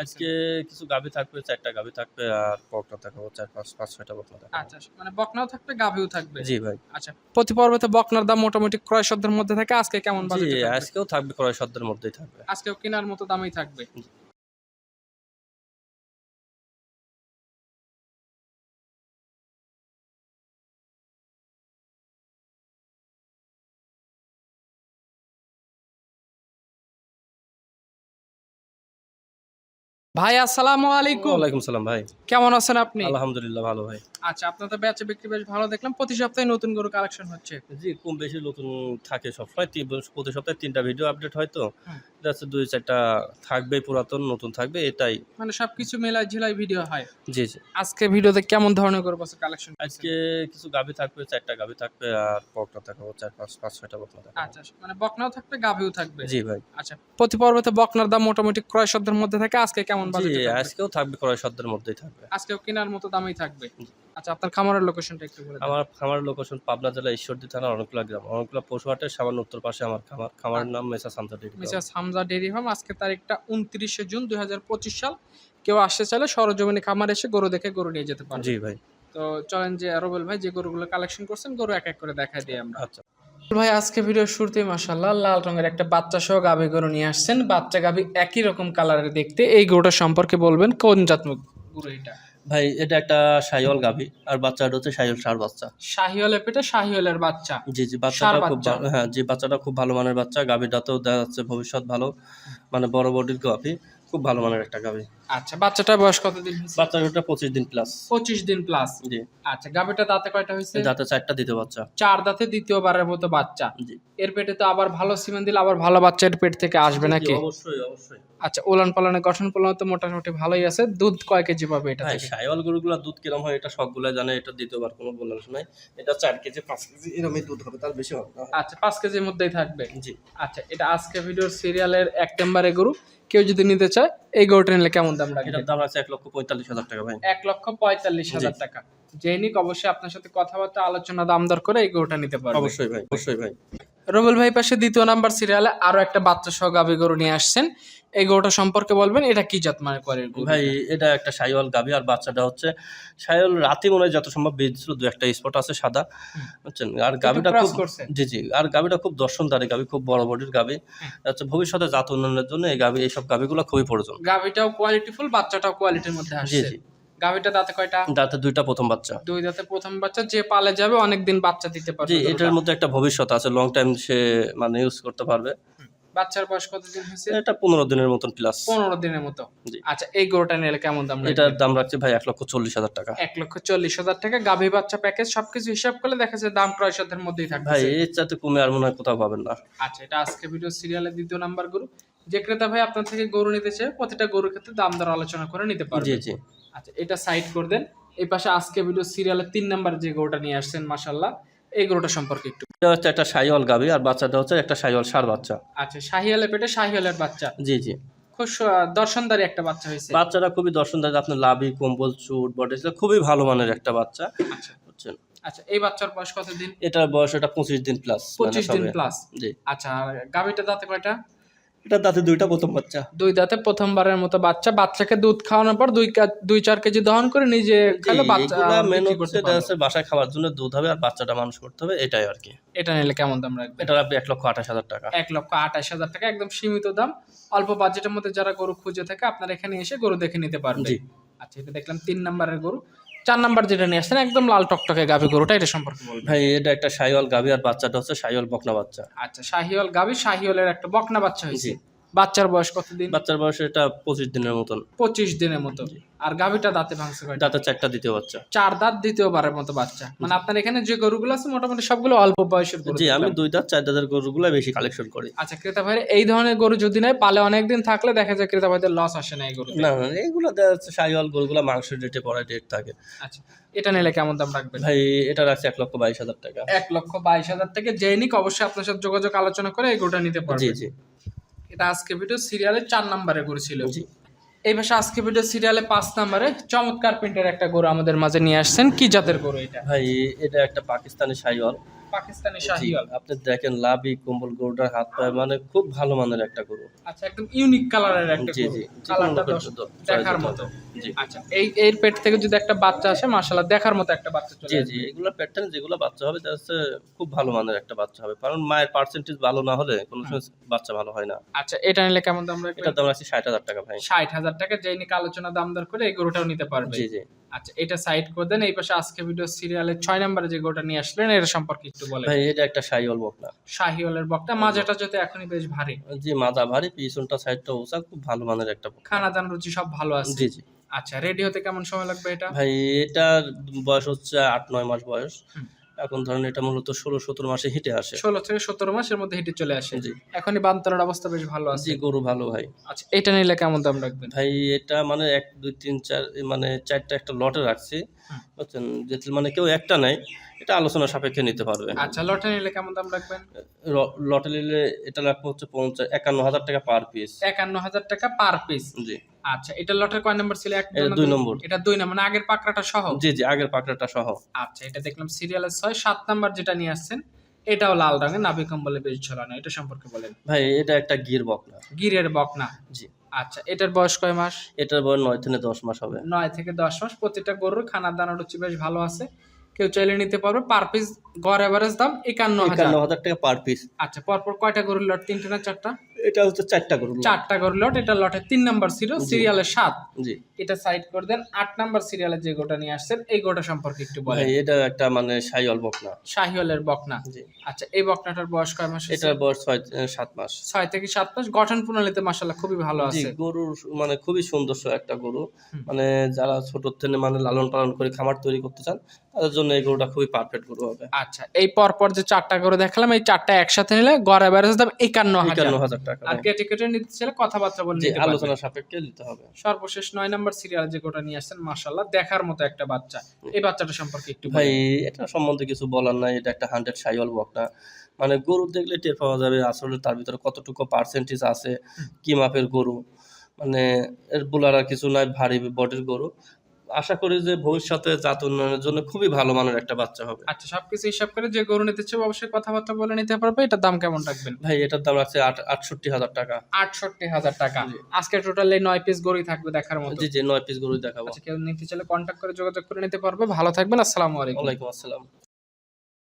আজকে কিছু গাভী থাকবে চারটা গাভী থাকবে আর বকনা থাকবে চার পাঁচ পাঁচ ছয়টা বকনা থাকবে আচ্ছা মানে বকনাও থাকবে গাবিও থাকবে? জি ভাই। আচ্ছা প্রতি পর্বতে বকনার দাম মোটামুটি ক্রয় শব্দের মধ্যে থাকে আজকে কেমন জি আজকেও থাকবে ক্রয় শব্দের মধ্যেই থাকবে। আজকেও কেনার মতো দামই থাকবে। ভাই আসসালামু আলাইকুম। ওয়ালাইকুম সালাম ভাই। কেমন আছেন আপনি? আলহামদুলিল্লাহ ভালো ভাই। আচ্ছা আপনার তো বেচে বিক্রি বেশ ভালো দেখলাম। প্রতি সপ্তাহে নতুন গরু কালেকশন হচ্ছে। জি কম বেশি নতুন থাকে সবসময়। প্রতি সপ্তাহে তিনটা ভিডিও আপডেট হয় তো। যাচ্ছে দুই চারটা থাকবে পুরাতন নতুন থাকবে এটাই। মানে সবকিছু মেলাই ঝিলাই ভিডিও হয়। জি জি। আজকে ভিডিওতে কেমন ধরনের গরু বসে কালেকশন আজকে কিছু গাভি থাকবে চারটা গাভি থাকবে আর বকনা দেখাবো চার পাঁচ পাঁচ ছয়টা বকনা দেখাবো আচ্ছা মানে বকনাও থাকবে গাভিও থাকবে? জি ভাই। আচ্ছা প্রতি পর্বতে বকনার দাম মোটামুটি ক্রয় শব্দের মধ্যে থাকে। আজকে কেমন বাজেটে আজকেও থাকবে ক্রয় মধ্যেই থাকবে। আজকেও কেনার মতো দামেই থাকবে? আচ্ছা আপনার খামারের লোকেশনটা একটু বলে আমার খামার লোকেশন পাবনা জেলা ঈশ্বরদী থানা অনেকগুলা গ্রাম। অনেকগুলা পশুহাটের সামান্য উত্তর পাশে আমার খামার। খামারের নাম মেসা Santa dairy farm. Mrs Hamza dairy farm. আজকে তারিখটা উনত্রিশে জুন দুই হাজার পঁচিশ সাল। কেউ আসতে চাইলে সরজমিনী খামার এসে গরু দেখে গরু নিয়ে যেতে পারবে জি ভাই। তো চলেন যে রবেল ভাই যে গরুগুলো কালেকশন করছেন গরু এক এক করে দেখাই দিই আমরা। আচ্ছা। ভাই আজকে ভিডিও শুরুতেই মাসাল্লাহ লাল রঙের একটা বাচ্চা সহ গাভী গরু নিয়ে আসছেন। বাচ্চা গাভী একই রকম কালারের দেখতে। এই গরুটা সম্পর্কে বলবেন কোন জাত গরু এটা? ভাই এটা একটা সাইওয়াল গাভি আর বাচ্চাটা হচ্ছে সাইওয়াল সার বাচ্চা। শাহিওয়ালের পেটে শাহিওয়ালের বাচ্চা? জি জি বাচ্চাটা খুব হ্যাঁ জি বাচ্চাটা খুব ভালো মানের বাচ্চা। গাভিটাতেও দেখা যাচ্ছে ভবিষ্যৎ ভালো মানে বড় বডির গাভি খুব ভালো মানের একটা গাভি। আচ্ছা বাচ্চাটার বয়স কতদিন বাচ্চাটা পঁচিশ দিন প্লাস পঁচিশ দিন প্লাস জি। আচ্ছা গাভীটা দাঁতে কয়টা হয়েছে? যাতে চারটা দিতে বাচ্চা। চার দাঁতে দ্বিতীয়বারের মতো বাচ্চা। জি। এর পেটে তো আবার ভালো সিমেন্ট দিলে আবার ভালো বাচ্চা এর পেট থেকে আসবে নাকি? অবশ্যই অবশ্যই। আচ্ছা ওলান পালনের গঠন পালন তো মোটামুটি ভালোই আছে। দুধ কয় কেজি পাবে এটা হ্যাঁ থেকে? সাইওয়াল গরুগুলো দুধ কিরম হয় এটা সবগুলো জানে এটা দ্বিতীয়বার কোনো বলার নাই। এটা চার কেজি পাঁচ কেজি এরকমই দুধ হবে তার বেশি হবে না। আচ্ছা পাঁচ কেজির মধ্যেই থাকবে? জি। আচ্ছা এটা আজকে ভিডিওর সিরিয়ালের এক নম্বরে গরু। কেউ যদি নিতে চায় এই গরুটা নিলে কেমন দাম রাখবে। এটার দাম আছে এক লক্ষ পঁয়তাল্লিশ হাজার টাকা ভাই। এক লক্ষ পঁয়তাল্লিশ হাজার টাকা। যে নিক অবশ্যই আপনার সাথে কথাবার্তা আলোচনা দাম দর করে এই গরুটা নিতে পারবে। অবশ্যই ভাই অবশ্যই ভাই। রবুল ভাই পাশে দ্বিতীয় নাম্বার সিরিয়ালে আরও একটা বাচ্চা সহ গাবি গরু নিয়ে আসছেন। এই গরুটা সম্পর্কে বলবেন এটা কি জাত মানে করে ভাই এটা একটা সাইওয়াল গাভি আর বাচ্চাটা হচ্ছে সাইওয়াল রাতে মনে হয় যত সম্ভব বেঁচেছিল দু একটা স্পট আছে সাদা বুঝছেন? আর গাভিটা খুব। জি জি আর গাভিটা খুব দর্শনদারি গাভি খুব বড় বডির গাভি। আচ্ছা ভবিষ্যতে জাত উন্নয়নের জন্য এই গাভি এইসব গাভিগুলো খুবই প্রয়োজন। গাভীটাও কোয়ালিটিফুল বাচ্চাটাও কোয়ালিটির মধ্যে জি আসছে। জি। গাভীটা দাঁতে কয়টা? দাঁতে দুইটা প্রথম বাচ্চা। দুই দাঁতে প্রথম বাচ্চা যে পালে যাবে অনেকদিন বাচ্চা দিতে পারবে জি এটার মধ্যে একটা ভবিষ্যৎ আছে লং টাইম সে মানে ইউজ করতে পারবে। বাচ্চার বয়স কতদিন হয়েছে? এটা পনেরো দিনের মতন প্লাস পনেরো দিনের মতো। আচ্ছা এই গরুটা নিলে কেমন দাম এটার দাম রাখছে ভাই এক লক্ষ চল্লিশ হাজার টাকা। এক লক্ষ চল্লিশ হাজার টাকা গাভী বাচ্চা প্যাকেজ সবকিছু হিসাব করলে দেখা যাচ্ছে দাম ক্রয় সাধ্যের মধ্যেই থাকবে। ভাই এর চাইতে কমে আর মনে হয় কোথাও পাবেন না। আচ্ছা এটা আজকে ভিডিও সিরিয়ালের দ্বিতীয় নাম্বার গরু। যে ক্রেতা ভাই আপনার থেকে গরু নিতে চায় প্রতিটা গরুর ক্ষেত্রে দাম দর আলোচনা করে নিতে পারবে। জি জি। আচ্ছা এটা সাইড করে দেন। এই পাশে আজকে ভিডিও সিরিয়ালের তিন নাম্বার যে গরুটা নিয়ে আসছেন মাশাল্লাহ এই গরুটা সম্পর্কে একটু এটা হচ্ছে একটা সাইওয়াল গাবি আর বাচ্চাটা হচ্ছে একটা সাইওয়াল সার বাচ্চা। আচ্ছা শাহিয়ালের পেটে শাহিয়ালের বাচ্চা। জি জি। খুব দর্শনদারি একটা বাচ্চা হয়েছে। বাচ্চাটা খুবই দর্শনদারি আপনার লাভি কম্বল চুট বডি খুবই ভালো মানের একটা বাচ্চা। আচ্ছা। বুঝছেন? আচ্ছা এই বাচ্চার বয়স কতদিন? এটার বয়স এটা পঁচিশ দিন প্লাস পঁচিশ দিন প্লাস জি। আচ্ছা গাবিটা দাঁতে কয়টা? এটা দাঁতে দুইটা প্রথম বাচ্চা। দুই দাঁতে প্রথমবারের মতো বাচ্চা। বাচ্চাকে দুধ খাওয়ানোর পর দুই দুই চার কেজি দহন করে নিজে খেলে বাচ্চা মেন হচ্ছে এটা হচ্ছে বাসায় খাওয়ার জন্য দুধ হবে আর বাচ্চাটা মানুষ করতে হবে এটাই আর কি। এটা নিলে কেমন দাম রাখবে এটা আপনি এক লক্ষ আঠাশ হাজার টাকা। এক লক্ষ আঠাশ হাজার টাকা একদম সীমিত দাম। অল্প বাজেটের মধ্যে যারা গরু খুঁজে থাকে আপনার এখানে এসে গরু দেখে নিতে পারবে জি। আচ্ছা এটা দেখলাম তিন নাম্বারের গরু। চার নাম্বার যেটা নিয়ে আসছেন একদম লাল টকটকে গাভী গরুটা এটা সম্পর্কে বলবেন। ভাই এটা একটা শাহিওয়াল গাভি আর বাচ্চাটা হচ্ছে শাহিওয়াল বকনা বাচ্চা। আচ্ছা শাহিওয়াল গাভি শাহিওয়ালের একটা বকনা বাচ্চা হয়েছে। বাচ্চার বয়স কতদিন? বাচ্চার বয়স এটা পঁচিশ দিনের মতন। পঁচিশ দিনের মতো। আর গাভীটা দাঁতে ভাঙছে দাঁতে চারটা দ্বিতীয় বাচ্চা। চার দাঁত দ্বিতীয়বারের মতো বাচ্চা। মানে আপনার এখানে যে গরুগুলো আছে মোটামুটি সবগুলো অল্প বয়সের গরু জি আমি দুই দাঁত চার দাঁতের গরুগুলো বেশি কালেকশন করি। আচ্ছা ক্রেতা ভাইয়ের এই ধরনের গরু যদি নেয় পালে অনেকদিন থাকলে দেখা যায় ক্রেতা ভাইদের লস আসে না এই গরু না না এগুলো সাইওয়াল গরুগুলো মাংসের রেটে পড়া রেট থাকে। আচ্ছা এটা নিলে কেমন দাম রাখবেন? ভাই এটা রাখছে এক লক্ষ বাইশ হাজার টাকা। এক লক্ষ বাইশ হাজার থেকে যে নিক অবশ্যই আপনার সাথে যোগাযোগ আলোচনা করে এই গরুটা নিতে জি জি। এটা আজকে ভিডিও সিরিয়ালে চার নাম্বারে গরু ছিল জি। এই ভাষা আজকে ভিডিও সিরিয়ালে পাঁচ নাম্বারে চমৎকার প্রিন্টের একটা গরু আমাদের মাঝে নিয়ে আসছেন। কি জাতের গরু এটা? ভাই এটা একটা পাকিস্তানি সাইওয়াল। পাকিস্তানি শাহিওয়াল আপনি দেখেন লাভি কম্বল গরুটার হাত পায়ে মানে খুব ভালো মানের একটা গরু। আচ্ছা একদম ইউনিক কালারের একটা জি জি কালারটা দেখার মতো। আচ্ছা এই এর পেট থেকে যদি একটা বাচ্চা আসে মাশাআল্লাহ দেখার মতো একটা বাচ্চা চলে জি। জি এগুলো প্যাটার্ন যেগুলো বাচ্চা হবে খুব ভালো মানের একটা বাচ্চা হবে। কারণ মায়ের পার্সেন্টেজ ভালো না হলে কোনো সময় বাচ্চা ভালো হয় না। আচ্ছা এটা নিলে কেমন দাম রাখবেন? এটা দাম আছে ষাট হাজার টাকা ভাই। ষাট হাজার টাকা যেই নিয়ে আলোচনা দাম দর করে এই গরুটাও নিতে পারবে। জি জি। আচ্ছা এটা সাইড করে দেন। এই পাশে আজকে ভিডিও সিরিয়ালের ছয় নম্বরে যে গোটা নিয়ে আসলেন এটা সম্পর্কে একটু বলেন। ভাই এটা একটা শাহিওয়াল বকনা শাহিওয়ালের বকটা মাজাটা যদি এখনই বেশ ভারী। জি মাজা ভারী পিছনটা সাইডটা উঁচা খুব ভালো মানের একটা বক খানা দান রুচি সব ভালো আছে। জি জি। আচ্ছা রেডি হতে কেমন সময় লাগবে এটা? ভাই এটা বয়স হচ্ছে আট নয় মাস বয়স। এখন ধরেন এটা মূলত ষোলো সতেরো মাসে হিটে আসে। ষোলো থেকে সতেরো মাসের মধ্যে হেঁটে চলে আসে। জি। এখনই বান্তরের অবস্থা বেশ ভালো আছে। জি গরু ভালো ভাই। আচ্ছা এটা নিলে কেমন দাম রাখবেন? ভাই এটা মানে এক দুই তিন চার মানে চারটা একটা লটে রাখছি। বুঝছেন? মানে কেউ একটা নেয় এটা আলোচনা সাপেক্ষে নিতে পারবে। আচ্ছা লটে নিলে কেমন দাম রাখবেন? র- লটে নিলে এটা লাগবে হচ্ছে পঞ্চাশ একান্ন হাজার টাকা পার পিস একান্ন হাজার টাকা পার পিস জি। আচ্ছা এটা লটের কয় নম্বর ছিল? এক এটা দুই নম্বর। এটা দুই নম্বর মানে আগের পাকড়াটা সহ? জি জি আগের পাকড়াটা সহ। আচ্ছা এটা দেখলাম সিরিয়ালের ছয় সাত নাম্বার যেটা নিয়ে আসছেন এটাও লাল রঙের নাভি কম্বলে বেশ ঝোলানো এটা সম্পর্কে বলেন। ভাই এটা একটা গির বকনা। গিরের বকনা। জি। আচ্ছা এটার বয়স কয় মাস? এটার বয়স নয় থেকে দশ মাস হবে। নয় থেকে দশ মাস প্রতিটা গরুর খানার দানা রুচি বেশ ভালো আছে। কেউ চাইলে নিতে পারবে পার পিস গড় এভারেজ দাম একান্ন হাজার টাকা পার পিস। আচ্ছা পরপর কয়টা গরুর লট তিনটে না চারটা? এটা হচ্ছে চারটা গরু চারটা লট এটা লটের তিন নাম্বার সিরিয়ালের সাত। জি। এটা সাইড করে দেন আট নাম্বার সিরিয়ালের যে গোটা নিয়ে আসছেন এই গোটা সম্পর্কে একটু বলেন। এটা একটা মানে বকনা। শাহিওয়ালের বকনা। জি। আচ্ছা এই বকনাটার বয়স কয় মাস? এটার বয়স ছয় সাত মাস। ছয় থেকে সাত মাস। গঠন প্রণালীতে মাসাল্লাহ খুবই ভালো আছে। গরুর মানে খুবই সুন্দর একটা গরু। মানে যারা ছোট থেকে মানে লালন পালন করে খামার তৈরি করতে চান তাদের জন্য এই গরুটা খুবই পারফেক্ট গরু হবে। আচ্ছা এই পরপর যে চারটা গরু দেখালাম এই চারটা একসাথে নিলে গড় দাম একান্ন একান্ন হাজার টাকা। আর কেটে কেটে নিতে চাইলে কথাবার্তা বলে। আলোচনা সাপেক্ষে নিতে হবে। সর্বশেষ নয় নাম্বার সিরিয়াল যে গোটা নিয়ে আসছেন মাসাল্লাহ দেখার মতো একটা বাচ্চা। এই বাচ্চাটা সম্পর্কে একটু ভাই এটা সম্বন্ধে কিছু বলার নাই এটা একটা হান্ড্রেড সাইওয়াল বকনা। মানে গরু দেখলে টের পাওয়া যাবে আসলে তার ভিতরে কতটুকু পার্সেন্টেজ আছে কি মাপের গরু। মানে এর বলার আর কিছু নাই ভারী বডির গরু। আশা করি যে ভবিষ্যতে জাত উন্নয়নের জন্য খুবই ভালো মানের একটা বাচ্চা হবে। আচ্ছা সবকিছু হিসাব করে যে গরু নিতে চাও অবশ্যই কথাবার্তা বলে নিতে পারবে। এটার দাম কেমন রাখবেন? ভাই এটার দাম আছে আট আটষট্টি হাজার টাকা। আটষট্টি হাজার টাকা। আজকে আজকে টোটালি নয় পিস গরুই থাকবে দেখার মতো। জি জি নয় পিস গরুই দেখাবো। আচ্ছা কেউ নিতে চাইলে কন্ট্যাক্ট করে যোগাযোগ করে নিতে পারবে। ভালো থাকবেন আসসালামু আলাইকুম। ওয়ালাইকুম আসসালাম।